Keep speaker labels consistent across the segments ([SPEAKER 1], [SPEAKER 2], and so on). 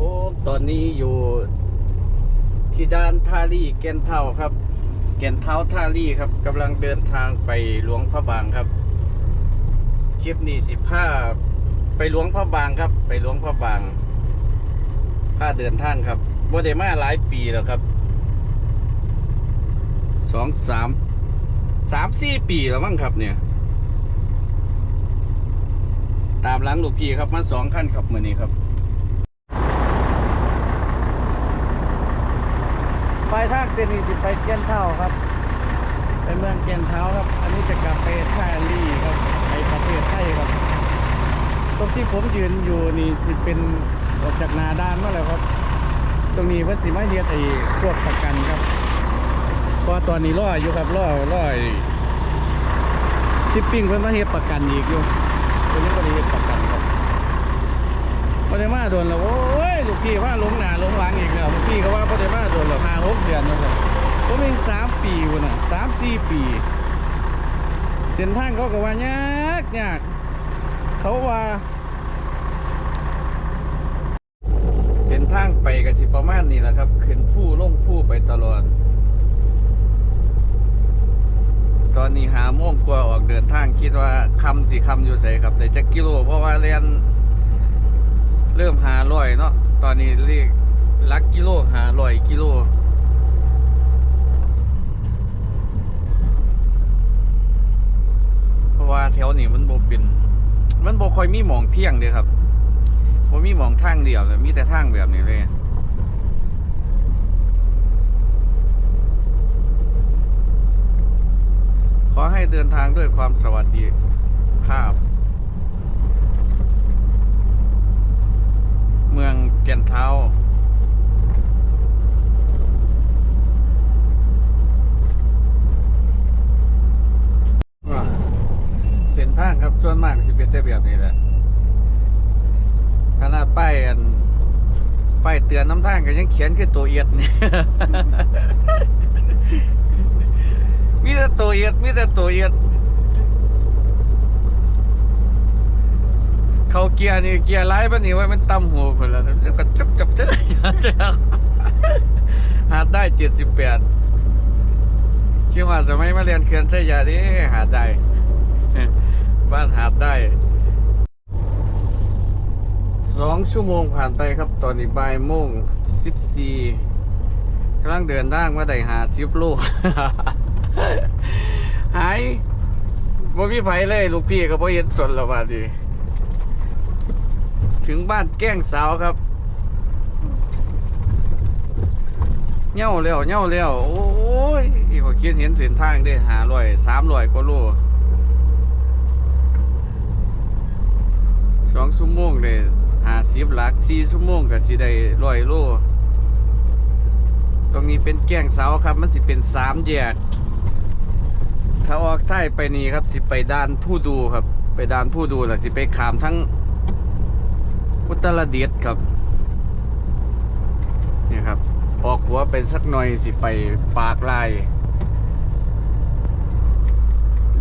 [SPEAKER 1] ผมตอนนี้อยู่ที่ด้านท่าลี่แกนเท่าครับแกนเท้าท่าลี่ครับกำลังเดินทางไปหลวงพระบางครับ คลิปนี้สิผ้าไปหลวงพระบางครับ ไปหลวงพระบางผ้าเดินทางครับบ่ได้มาหลายปีแล้วครับสองสามสามสี่ปีแล้วมั้งครับเนี่ย ตามหลังลูกพี่ครับมาสองขั้นครับมือนี้ครับไป ทางเซนีสิไปเกียนเท่าครับ ไปเมืองเกียนเท้าครับ อันนี้จะกลับไปท่าลี่ครับไปประเทศไทยครับ ตรงที่ผมยืนอยู่นี่สิเป็นออกจากนาด้านมาแล้วครับ ตรงนี้เพิ่นสิมาเฮ็ดไอ้พวกประกันครับเพราะตอนนี้รออยู่ครับรอรอชิปปิ้งเพิ่อนมาเฮ็ดประกันอีกอยู่เพิ่นยังบ่ได้เฮ็ดประกัน ครับบ่ได้มาโดนแล้วโอ้ยลูกพี่ว่าลงหนาลงหลังอีกแล้วลูกพี่ก็ว่าบ่ได้มาโดนแล้ว5 6เดือนแล้วครับผมเอง3ปีพุ่นน่ะ3 4ปีเส้นทางเขาก็ว่ายากยากเขาว่าเส้นทางไปก็สิประมาณนี้แหละครับขึ้นผู้ลงผู้ไปตลอด ตอนนี้หาโมงกว่าออกเดินทางคิดว่าคำสิคำอยู่ใส่ครับแต่จะกิโลเพราะว่าเรียน เริ่มหาร้อยเนาะตอนนี้เรียกลักกิโลหาร้อยกิโลเพราะว่าแถวนี้มันโบเป็น มันโบคอยมีหมองเพียงเดียครับบ่มีหมองทางเดียวเลยมีแต่ทางแบบนี้เลยขอให้เดินทางด้วยความสวัสดีภาพ เมืองแก่นเท้า เส้นทางครับ ส่วนมากสิเป็นแต่แบบนี้แหละขนาดป้ายอันป้ายเตือนน้ำทางก็ยังเขียนคือตัวเอียดนี่มีแต่ตัวเอียดมีแต่ตัวเอียด เขาเกียร์นี่เกียร์ไล่ปะนี่ไว้มันต่ำหัวคนละมันจะกระจุบจับเจอเจ้าหาได้เจ็ดสิบแปดคิดว่าสมัยมาเรียนเขื่อนไสยาดิหาได้บ้านหาได้สองชั่วโมงผ่านไปครับตอนนี้บ่ายโมงสิบสี่กำลังเดินทางมาได้หาสิบโลหายบ่มีไผเลย ลูกพี่ก็บ่เห็นสนแล้วบาดนี ถึงบ้านแก้งสาวครับเหย่าแล้วเหย่าแล้วโอ้ยพอคิดเห็นเส้นทางได้หาร้อยสามร้อยกว่าโลสองชั่วโมงเลยหาสิบหลักสี่ชั่วโมงก็สิได้ร้อยโลตรงนี้เป็นแก้งเสาครับ มันสิเป็นสามแยก ถ้าออกไส้ไปนี่ครับสิไปด้านผู้ดูครับ ไปด้านผู้ดูแล้วสิไปขามทั้ง อุตรดิตถ์ครับนี่ครับ ออกหัวไปสักหน่อยสิไปปากลาย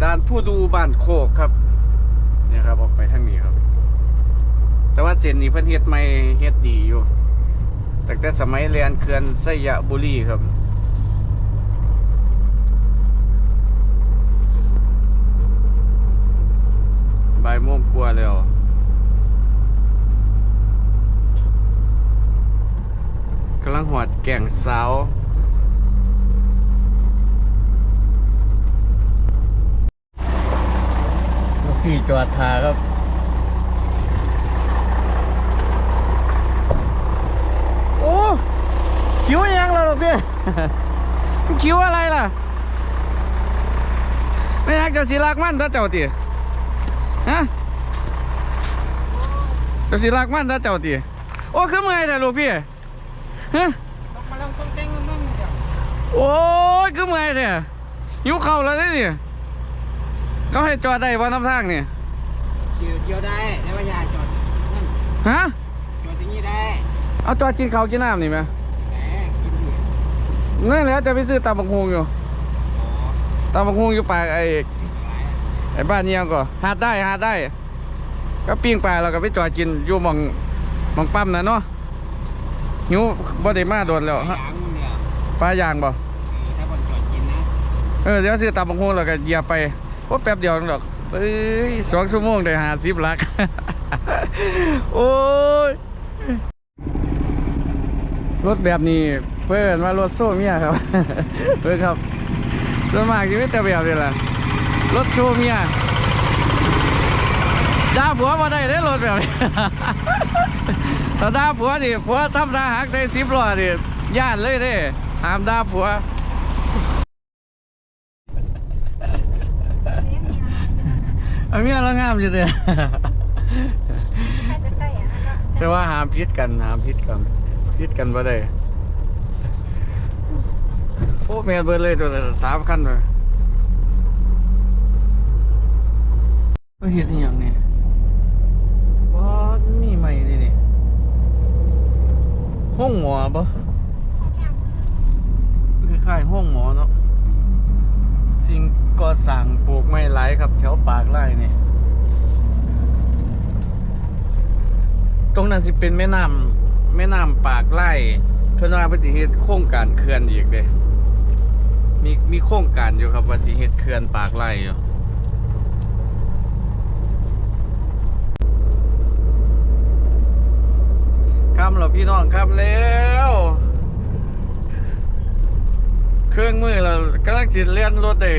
[SPEAKER 1] ด้านผู้ดูบ้านโคกครับเนี่ยครับออกไปทางนี้ครับ แต่ว่าเจนนี้เพิ่นเฮ็ดไม่เฮ็ดดีอยู่ตั้งแต่สมัยเรียนเขื่อนสยบุรีครับบ่ายโมงกว่าแล้วำลังหอดแก่งเสาวลูกพี่จอดทาครับโอ้คิวยังแล้วลูกพี่คิวอะไรล่ะ ไม่อยากจะสีลากมันถ้าเจ้าตีฮะเจะสีลากมันถ้าเจ้าตีโอ้คือเมื่อยแต่ลูกพี่ ฮะ
[SPEAKER 2] มาลองต้องเต้งต้องเดี๋ยว
[SPEAKER 1] โอ้ยคือเมื่อยเนี่ยหิวเข่าวแล้วเด้นี่เขาให้จอดได้บ่น้ำทางนี่
[SPEAKER 2] ขี่เดียวได้แต่ว่าอย่าจอดนั่น
[SPEAKER 1] ฮะ
[SPEAKER 2] จอดอย่างนี้ได้
[SPEAKER 1] เอาจอดกินข้าวกินน้ำนี่ไหม
[SPEAKER 2] แหมกินอยู่
[SPEAKER 1] นั่นแหล้วจะไปซื้อตำบักฮวงอยู่
[SPEAKER 2] อ๋อ
[SPEAKER 1] ตำบักฮวงอยู่ปากไอ้
[SPEAKER 2] หลาย
[SPEAKER 1] ไอ้บ้านเนี้ยก็หาดได้หาดได้ ก็ปิ้งปลาเราก็ไปจอดกินอยู่หมองหมองปั๊มนะเนาะ หิวบ่ได้มาโดนแล้ว
[SPEAKER 2] ยางเนี่ย
[SPEAKER 1] ปลายางบ่
[SPEAKER 2] ถ้าคนจอดกินนะ
[SPEAKER 1] เออเดี๋ยวซื้อตำบักหุ่งแล้วก็เหยียบไปโอ้แป๊บเดียวนึงดอกเอ้ยสองชั่วโมงได้หาสิบลักโอ้ยรถแบบนี้เพื่อนว่ารถโซ่เมียครับเพื่อนครับส่วนมากจะไม่แต่แบบนี้แหละรถโซ่เมียด่าผัวมาได้ได้อรถแบบนี้ แต่ดาผัวดิผัวทำด่าหักได้สิบล้อดิย่านเลยเด้ห้ามดาผัวเอาเมียเรางามอยู่เด้อ
[SPEAKER 3] ถ้าจะใส่อันนั้นก็ใส่
[SPEAKER 1] แต่ว่าหามพิษกันหามพิษกันพิษกันบ่ได้โอ้แม่นเบิดเลยตัวสามคันเลยก็เห็นอย่างนี้ว้ามีใหม่นี่นี่ ห้องหมอปะคล้ายๆห้องหมอเนาะสิ่งก่อสร้างปลูกไม้หลครับแถวปากไร่นี่ตรงนั้นสิเป็นแม่น้ำแม่น้ำปากไร่เพิ่นว่าเพิ่นสิเฮ็ดโครงการเขื่อนอีกเด้มีมีโครงการอยู่ครับว่าสิเฮ็ดเขื่อนปากไร่อยู่ คำแล้วพี่น้องคำแล้ว เครื่องมือเรากำลังจิเลื่อนรถได้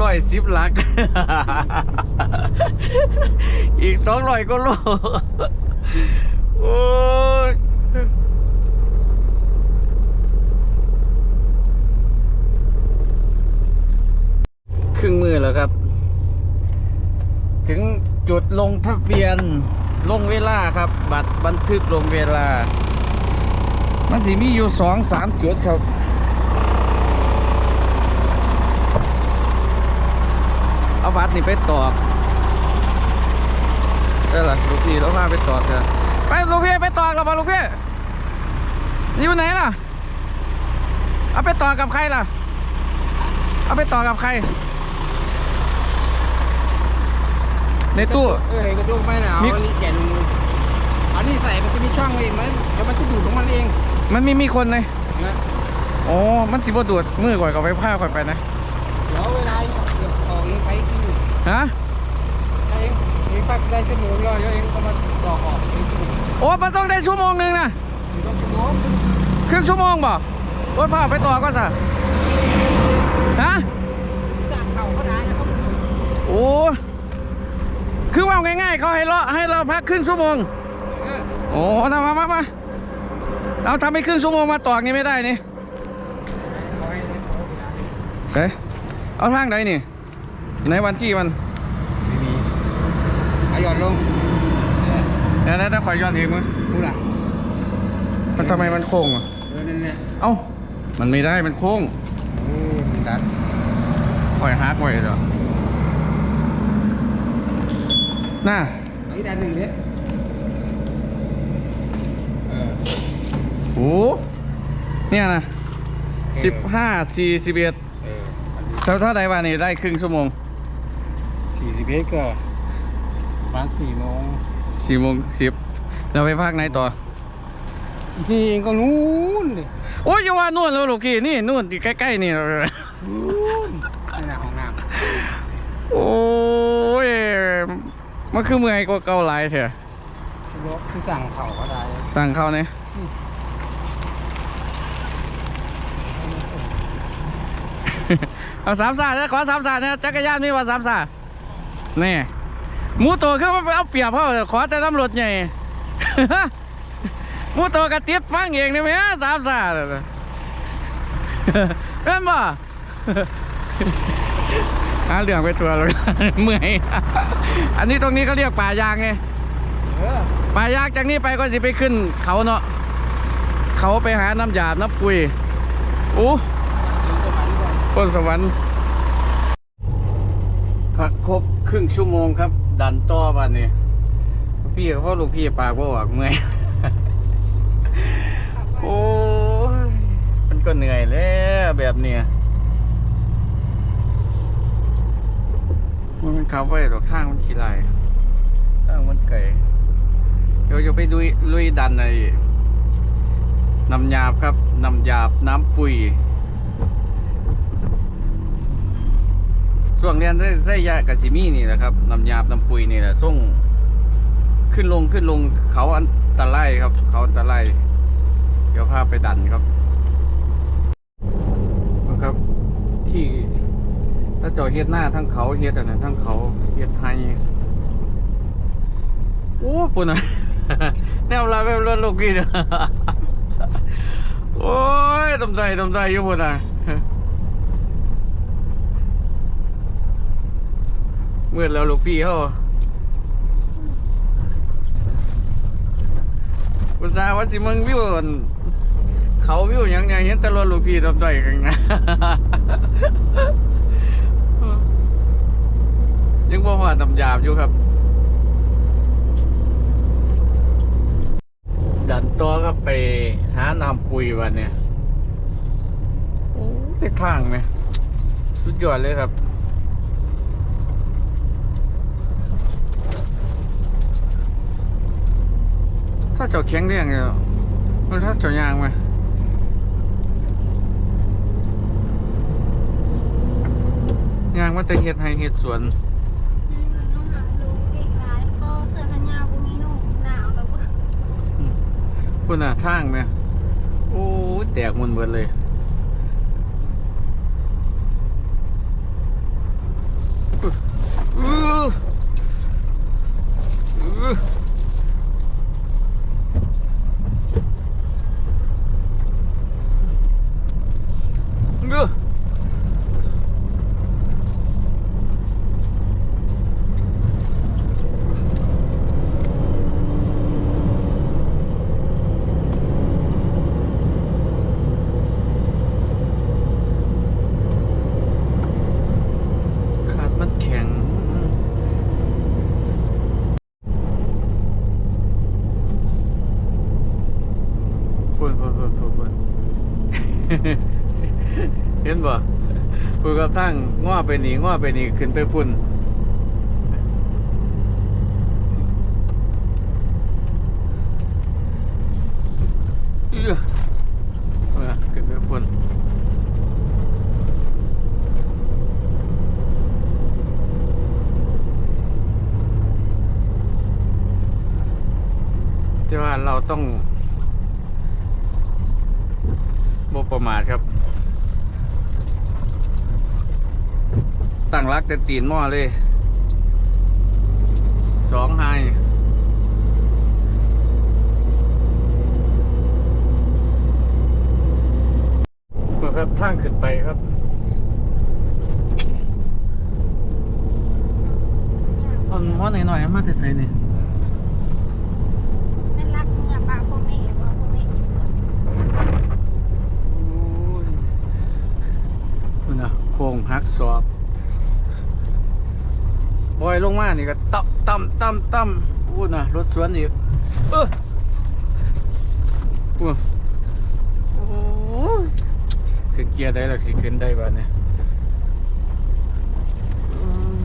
[SPEAKER 1] ร้อยสิบลัก อีกสองร้อยก็โลโอ้ยครึ่งมือแล้วครับ ถึงจุดลงทะเบียน ลงเวลาครับ บัตรบันทึกลงเวลา มันสิมีอยู่สองสามจุดครับเอาบัตรนี่ไปตอกได้หละลูกพี่เราพาไปตอกเถอะไปลูกพี่ไปตอกเราปะลูกพี่อยู่ไหนล่ะ เอาไปตอกกับใครล่ะ เอาไปตอกับใคร ในตู้
[SPEAKER 2] เออเห็นกระจกไปนะเอา
[SPEAKER 1] มี
[SPEAKER 2] อันนี้แกะลงเลยอันนี้ใส่มันจะมีช่องเองมันเดี๋ยวมันจะดูดของมันเอง
[SPEAKER 1] มันมีมีคนเลย
[SPEAKER 2] นะ
[SPEAKER 1] อ๋อมันสิบดูดมือก่อนกับไปผ้าก่อนไปนะ
[SPEAKER 2] เดี๋ยวเวลาเดี๋ยวออกเองไปที่อยู่
[SPEAKER 1] ฮะ
[SPEAKER 2] เองเองปักได้ชั่วโมงแล้วเดี๋ยวเองก็มาต่อออกเองชั่วโมง
[SPEAKER 1] โอ้มันต้องได้ชั่วโมงหนึ่งนะ
[SPEAKER 2] เดี๋ยวก็ชั่วโมง
[SPEAKER 1] ครึ่งชั่วโมงบ่โอ้ยผ้าไปต่อก็ซะฮะ
[SPEAKER 2] จากเข่าก็ได้แล้วก็
[SPEAKER 1] โอ้ คือว่าง่ายๆเขาให้เราให้เราพักครึ่งชั่วโมง
[SPEAKER 2] เออ
[SPEAKER 1] โอ้นะมามามาเอาทำให้ครึ่งชั่วโมงมาตอกนี่ไม่ได้นี่
[SPEAKER 2] เอาให้ให้เอาเวลา
[SPEAKER 1] เสเอาทางใดนี่ในวันที่มัน
[SPEAKER 2] ไม่มีเอาหยอดลง
[SPEAKER 1] เดี๋ยวนะถ้าขอยย้อนเองมั้ง
[SPEAKER 2] พูดอะ
[SPEAKER 1] มันทำไมมันโค้งอะ
[SPEAKER 2] เออนั่นแหละ
[SPEAKER 1] เอ้ามันไม่ได้มันโค้ง
[SPEAKER 2] โอ้มันตัด
[SPEAKER 1] คอยฮักไว้เด้อ น่า
[SPEAKER 2] เอาอีกด้านหนึ่งเด้เออ
[SPEAKER 1] โอ้เนี่ยนะสิบห้าสี่สิบเอ็ด
[SPEAKER 2] เออ
[SPEAKER 1] เท่าเท่าใดวันนี้ได้ครึ่งชั่วโมง
[SPEAKER 2] สี่สิบเอ็ดก็ประมาณสี่โมง
[SPEAKER 1] สี่โมงสิบเราไปภาคไหนต่อ
[SPEAKER 2] อีกทีเองก็นู้นเลย
[SPEAKER 1] โอ้ยอย่าว่านู่นแล้วลูกพี่นี่นู่นที่ใกล้ๆนี่
[SPEAKER 2] นู้นนี่นะห้องน้
[SPEAKER 1] โอ้ย มันคือเมื่อยกว่าเก่าหลายเถอะำ
[SPEAKER 2] รถที่สั่งเขาก็ได้
[SPEAKER 1] สั่งเขาเนี่ยเอาสามสาเนี่ยขอสามสาเนี่ยจักรยานมีว่าสามสานี่หมูโตคือมันไปเอาเปรียบเขาขอแต่ตำรวจใหญ่หมูโตกระติดฟังเองนี่ไหมสามสาเลยเป็นบ่ หาเรื่องไปทัวร์แล้ว เมื่อยอันนี้ตรงนี้เขาเรียกป่ายางไง
[SPEAKER 2] เออ
[SPEAKER 1] ป่ายางจากนี้ไปก็สิไปขึ้น เขาเนาะเขาไปหาน้ำหยาบน้ำปุยอู้คนสวรรค์พักครบครึ่งชั่วโมงครับ ดันต่อบ้านนี้พี่กับพ่อลูกพี่ปากบ่ออกเมื่อยโอ้ยมันก็เหนื่อยแล้วแบบเนี้ย มันเขับไปดอกทางมันขี้ลายทางมันไก่เดี๋ยวจะไปลุยลุยดันไอ้น้ำหยาบครับน้ำหยาบน้ำปุ๋ยช่วงเรียนใส่ใส่ยากระสิมีนี่แหละครับน้ำหยาบน้ำปุ๋ยนี่แหละส่งขึ้นลงขึ้นลงเขาอันตรายครับ เขาอันตรายเดี๋ยวพาไปดันครับนะครับที่ ถ้าเจอเฮ็ดหน้าทั้งเขาเฮ็ดอันนั้นทั้งเขาเฮ็ดไฮโอ้ปุ่นอะแนวลาแบบรถลูกพี่เด้อโอ้ยตำใจตำใจอยู่ปุ่นอะเมื่อแล้วลูกพี่เขาอุตส่าห์ว่าสิมึงวิวอั่นเขาวิวหยังไงเห็นแตรถลูกพี่ตำใจกันนะ ยังบ่ว่าตำหยาบอยู่ครับ ดันตัวก็ไปหาน้ำปุ๋ยวันเนี่ยโอ้ติดทางไหมสุดยอดเลยครับถ้าเจ้าแข็งเรียงเนี่ยมันถ้าเจ้ายางไหมยางมันจะเฮ็ดให้เฮ็ดสวน
[SPEAKER 3] พุ่นน่ะ
[SPEAKER 1] ทางไหมโอ้แตกมันเบิดเลย อื้ออื้ออื้อขาดมันแข็ง พุ่นพุ่นพุ่นพุ่นพุ่น เห็นบ่พุ่น กับทางง้อไปนี่ง้อไปนี่ขึ้นไปพุ่นเออขึ้นไปพุ่นแต่ว่าเราต้องบประมาทครับ ตั้งรักแต่ตีนหม้อเลยสองไฮครับทางขึ้นไปครับอ่อนม้อหน่อยๆมาแต่ใส่นี่
[SPEAKER 3] เป็นรักเมื่อปากพ่อแม่ว่าพ่อแม่ที่สุด
[SPEAKER 1] โอ้ยมันนะโค้งหักศอก บอยลงมานี่ก็ตับต่ำต่ำต่ำอู้น่ะรถสวนอีกเอออู้โอ้ขึ้นเกียร์ได้หลักสิขึ้นได้บ้านเนี่ยอืม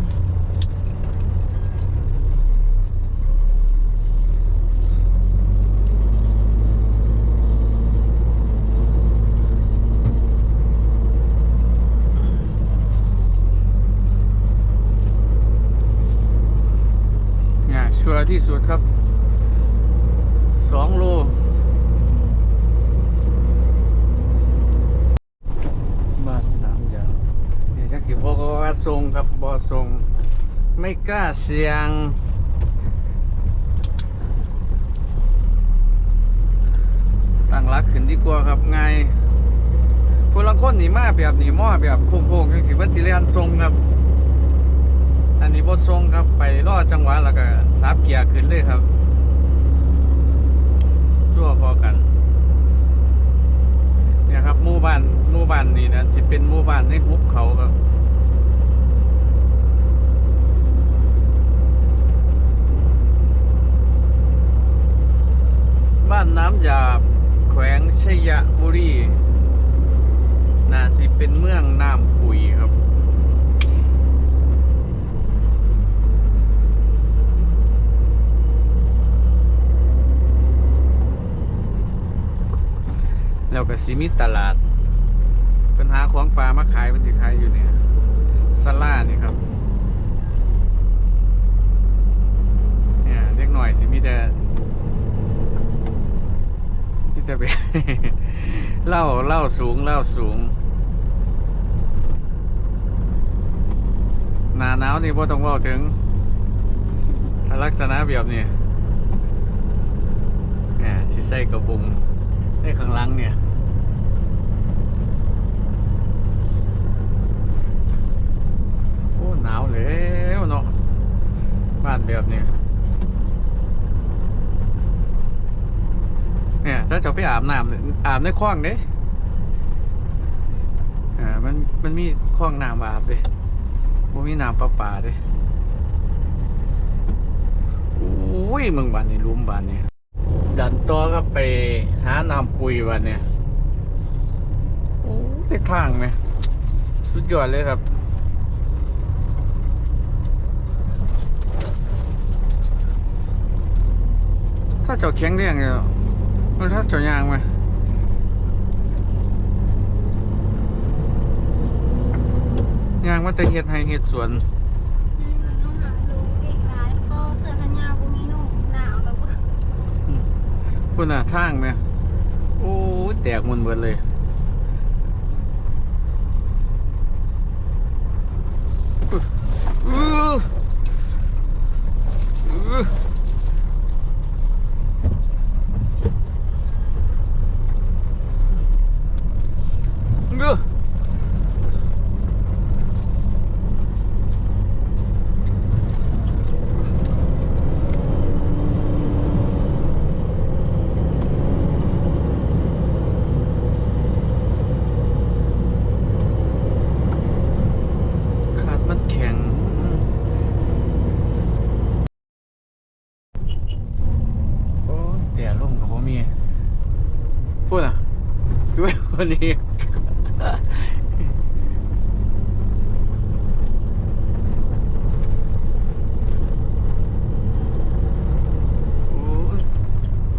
[SPEAKER 1] เนี่ยชัวร์ ที่สุดครับสองโลบ้านน้ำยาวนี่จักสิบอกว่าทรงครับบอทรง ไม่กล้าเสี่ยงตั้งรักขึ้นดีกว่าครับไงคนละคนหนีมาแบบหนีหม้อแบบโค้งๆจังสิวันสิเลียนทรงครับ อันนี้บ่ทรงครับไปรอจังหวะแล้วก็สับเกียร์ขึ้นเลยครับสั่วพอกัน เนี่ยครับหมู่บ้านหมู่บ้านนี่นะสิเป็นหมู่บ้านในหุบเขาครับบ้านน้ำหยาบแขวงชัยบุรีน่าสิเป็นเมืองน้ำปุ๋ยครับ ก็สิมีตลาดเพิ่นหาของปลามาขายเพิ่นสิขายอยู่เนี่ยสลานี่ครับเนี่ยเล็กหน่อยสิมีแต่มีแต่ไปเล่าเล่าสูงเล่าสูงหนาหนาวนี่บ่ต้องว้าถึงลักษณะแบบนี้เนี่ยสิใส่กระบุงในข้างหลังเนี่ย โอ้ หนาวแล้วเนาะบ้านแบบนี้เนี่ยถ้าจะไปอาบน้ำเนี่ยอาบในคลองเด้อ่ามันมันมีคลองน้ำอาบเด้บ่มีน้ำประปาเด้โอ้ยมึงบ้านนี้ลุมบ้านนี้ดันตัวก็ไปหาน้ำปุยวันเนี่ยโอ้ยทางไหมสุดยอดเลยครับ ถ้าเจ้าแข็งแรงเนี่ยมันถ้าเจ้ายางไหมยางมันจะเฮ็ดให้เฮ็ดสวน
[SPEAKER 3] น้องหาลูกอีกหลายก็เสื้อแขนยาวบ่มีนุ่งหนาวแล้วบ่
[SPEAKER 1] คุณน่ะทางไหมโอ้ยแตกหมันเบิดเลยอื้ออื้ออื้ออื้อขาดมันแข็ง โอ้ยแต่ลมกับพ่มีพูดอะด้ วันนี้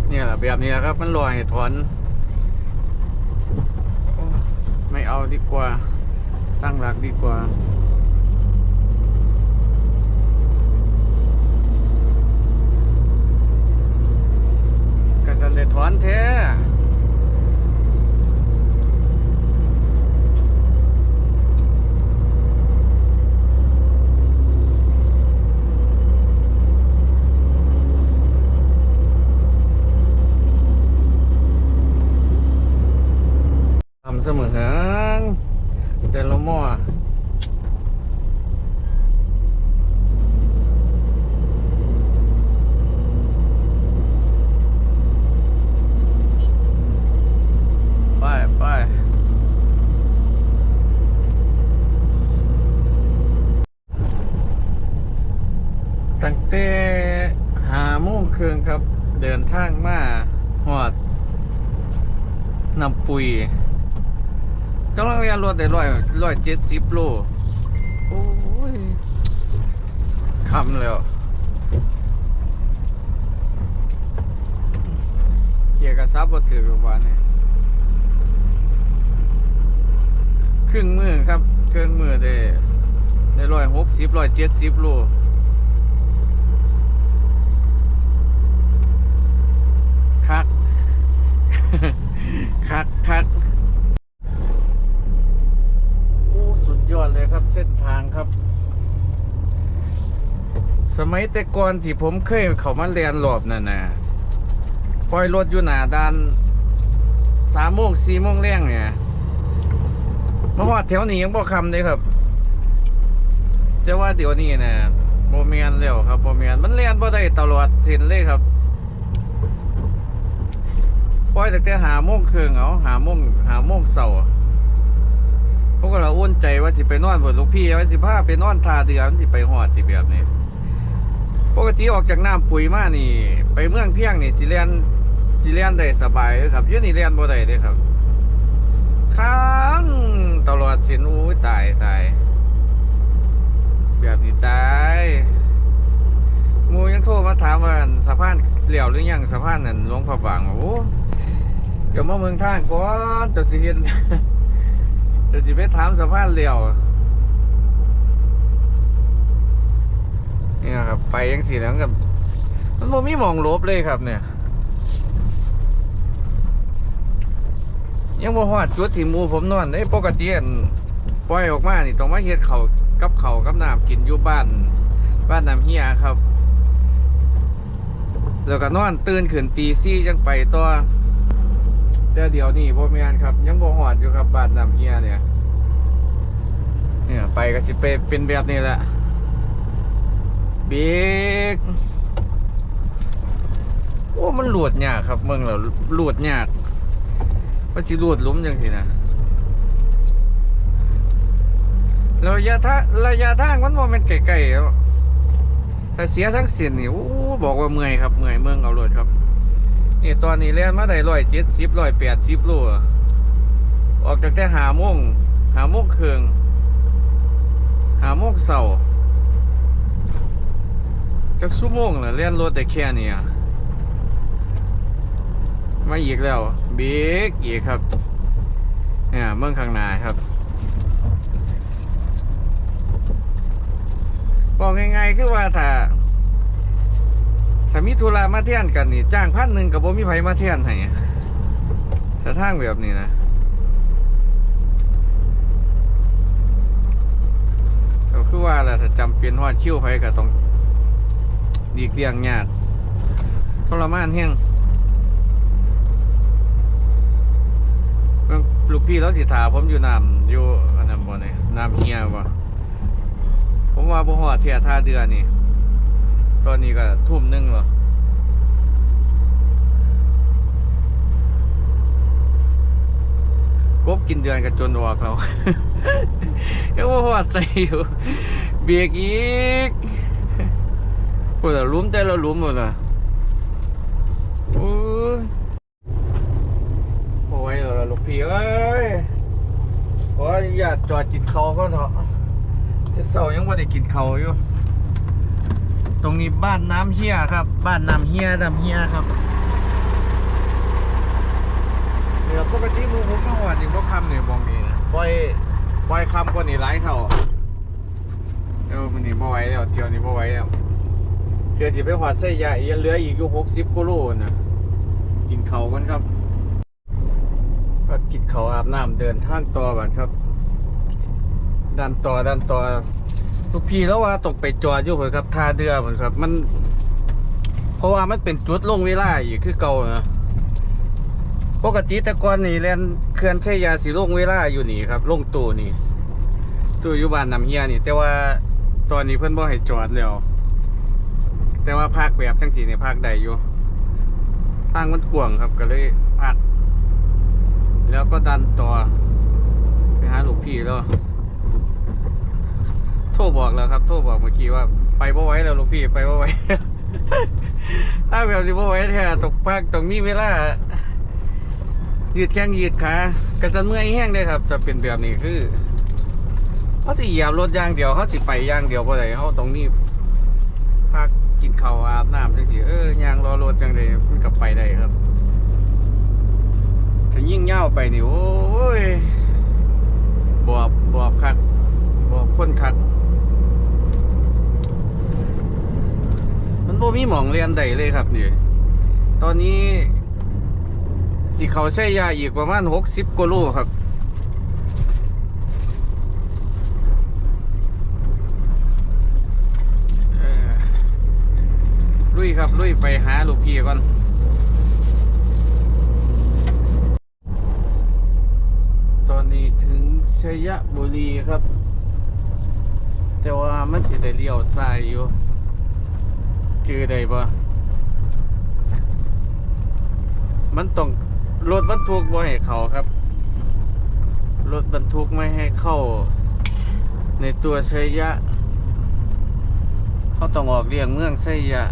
[SPEAKER 1] เนี่ยแหละแบบนี้และครับ มันลอยถอน ไม่เอาดีกว่า ตั้งหลักดีกว่ากระสันได้ถอนแท้ำเสมอหางแต่ละหม้อไปไปตั้งแต่หาโมงครึ่งครับ เดินทางมาหอด น้ำปุยกำลังเรียนรถได้ร้อยร้อยเจ็ดสิบโล โอ้ยคำแล้วเกียร์กระซับบ่ถือกว่านี่ครึ่งมือครับครึ่งมือได้ได้ร้อยหกสิบร้อยเจ็ดสิบโลคัก คักคักโอ้สุดยอดเลยครับเส้นทางครับ สมัยแต่ก่อนที่ผมเคยเข้ามาเรียนรอบนั่นนะปล่อยรถอยู่หนาด้านสามโมงสี่โมงแรงเนี่ยมาฮอดแถวนี้ยังบ่คำเลยครับแต่ว่าเดี๋ยวนี้นะโบเมียนแล้วครับโบเมียนมันเรียนบ่ได้ตลอดสิ้นเลยครับ ปล่อยตั้งแต่หาโมงเครึ่งเอาหาโมงหาโมงเสาร์พวกเราอุ่นใจว่าสิไปนอนบนลูกพี่ว่าสิพาไปนอนทาเดือมันสิไปหอดที่แบบนี้ปกติออกจากน้ำปุ๋ยมานี่ ไปเมืองเพียงนี่สิเลียนสิเลียนได้สบายเลยครับยืนนี่เลียนบ่ได้เลยครับค้างตลอดสินอู้ตายตายแบบนี้ตายมูยังโทรมาถามว่าสะพานเหลี่ยวหรือยังสะพานนั่นหลวงพระบางโอ้ จะมาเมืองทางก่อนจะสิเห็นจะสิไปถามสะพานเลี้ยวเนี่ยครับไปยังสีแล้วกับมันบ่มีมองลบเลยครับเนี่ย ยังบ่ฮอดจุดที่มูผมนอนได้ปกติปล่อยออกมานี่ต้องมาเฮ็ดเขากับเขากับน้ำกินอยู่บ้าน บ้านน้ำเฮียครับ แล้วก็นอนตื่นขึ้นตีซี่จังไปต่อ แต่เดี๋ยวนี้บ่แมนครับ ยังบ่ฮอดอยู่ครับบ้านน้ำเฮียเนี่ยเนี่ยไปก็สิไปเป็นแบบนี้แหละบิ๊กโอ้มันหลวดยากครับเมืองเราหลวดยากว่าสิหลวดลุ้มจังสินะระยะทางระยะทางมันบ่แม่นไกลๆแล้วถ้าเสียทั้งสิ้นนี่โอ้บอกว่าเมื่อยครับเมื่อยเมืองเอารถครับ นี่ตอนนี้แล่นมาได้ร้อยเจ็ดสิบร้อยแปดสิบลอะออกจากแต่หาโมงหาโมงครึ่งหาโมงเสาจักชั่วโมงเหรอเล่นรถได้แค่นี้มาอีกแล้วเบรกอีกครับเนี่ยเมืองข้างหน้าครับบอกง่ายๆคือว่าถ้า ถ้ามีธุระมาเที่ยนกันนี่จ้างพันหนึ่งกับบ่มีไผมาเที่ยนให้แต่ทางแบบนี้นะก็คือว่าแหละถ้าจำเป็นว่าคิ้วไปก็ต้องดีเกลียงยากทรมานแห้งเบิ่งลูกพี่แล้วสิถาผมอยู่น้ำอยู่อันนั้นบ่เนี่ยน้ำเฮียบ่ผมว่าบ่ฮอดเที่ยท่าเดือนนี่ ตอนนี้ก็ทุ่มหนึงเหรอกบกินเดือนกับจนออกเรายังว่าหอดใจอยู่ เบียกอีกพูดแต่ลุ้มแต่ละลุ้มหมดละโอ้ยโอ้ยเราละลูกพี่เอ้ยขออนุญาตจอดกินเขาวก่อนเถอะแต่เสาร์ยังว่าได้กินเขาวอยู่ ตรงนี้บ้านน้ำเฮียครับ บ้านน้ำเฮียน้ำเฮียครับเดี๋ยวปกติหมูผมก็หวานจริงพวกคำเนี่ยมองนี้นะปล่อยปล่อยคำกว่านี้หลายเท่าเออมันนี่บ่ไหวแล้วเที่ยวนี้บ่ไหวแล้วเดี๋ยวสิไปหอดใส่ยาอีกเหลืออีกอยู่หกสิบกิโลนะกินเขาวกันครับก็กินเขาวอาบน้ำเดินทางต่อบัดครับดันต่อดันต่อ ทุกพี่แล้วว่าตกไปจอดอยู่เหมือนครับท่าเรือเหมือนครับ มัน เพราะว่ามันเป็นจุดลงเวลาอยู่คือเก่านะปกติแต่ก่อนนี่แลนเขื่อนใชัยาสีลงเวลาอยู่นี่ครับลงตู้นี่ตู้อยู่บ้านน้ำเฮียนี่ แต่ว่าตอนนี้เพิ่นบ่ให้จอดแล้วแต่ว่าภาคแบบจังสีในภาคใดอยู่ทางมันกว้างครับก็เลยพักแล้วก็ดันต่อไปหาลูกพี่แล้ว โทรบอกแล้วครับ โทรบอกเมื่อกี้ว่า ไปบ่ไหว้แล้วลูกพี่ไปบ่ไหว้ ถ้าแบบนี้บ่ไหว้แท้ตกภาคต้องมีเวลายืดแข้งยืดขาก็จะเมื่อยแห้งเลยครับ จะเป็นแบบนี้คือเขาสิเหยียบรถอย่างเดียวเขาสิไปอย่างเดียวบ่ได้เขาต้องมีพักกินข้าวอาบน้ำจังซี่เออยางรอรถจังได๋มันก็ไปได้ครับถ้ายิ่งยาไปนี่โอ้ยบวบบวบคักบอกคนคัก มันบ่มีหมองเรียนใดเลยครับนี่ตอนนี้สิเขาใช้ยาอีกประมาณหกสิบกว่าโลครับลุยครับลุยไปหาลูกพี่ก่อนตอนนี้ถึงชัยบุรีครับ แต่ว่ามันสิได้เลี้ยวซ้ายอยู่ จือได้ปะมันต้องรถบรรทุกบ่ให้เขาครับ รถบรรทุกไม่ให้เข้า ในตัวชัยยะ เขาต้องออกเลี่ยงเมืองชัยยะ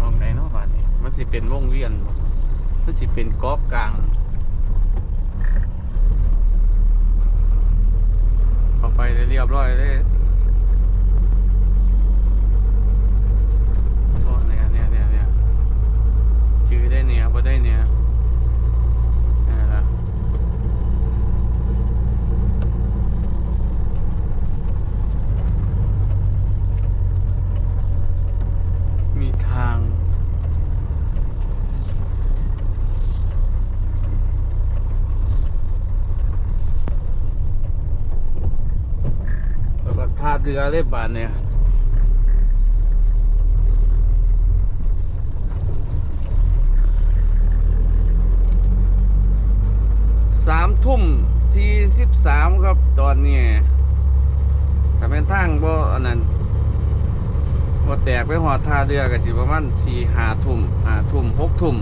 [SPEAKER 1] มองไหนเนาะบ้านนี้ มันสิเป็นวงเวียนบ่มันสิเป็นกอกกลาง รียบร้อยเลยโอ้เนี่ยเนี่ยเนี่ยเนี่ยจื้อได้เนี่ยบ่ได้เนี่ย รือเลยบานเนี่ยสามทุ่มสี่สิบสามครับตอนนี้ถ้าเป็นทางบ่อันนั้นว่าแตกไปหอดท่าเรือก็สิประมาณสี่ห้าทุ่มห้าทุ่มหกทุ่ม